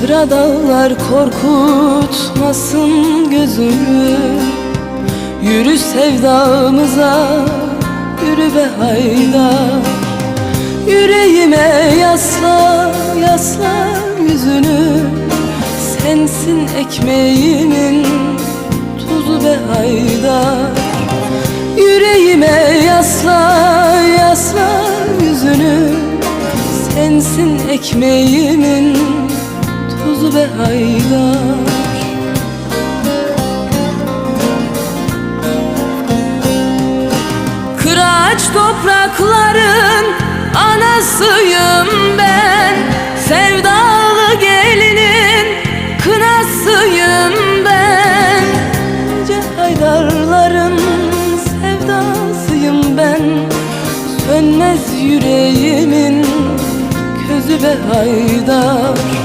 Sıra dağlar korkutmasın gözümü. Yürü sevdamıza yürü be haydar Yüreğime yasla yasla yüzünü. Sensin ekmeğimin tuzu be haydar Yüreğime yasla yasla yüzünü. Sensin ekmeğimin bize haydar Kıraç toprakların anasıyım ben. Sevdalı gelinin kınasıyım ben. Nice haydarların sevdasıyım ben. Sönmez yüreğimin gözü be haydar.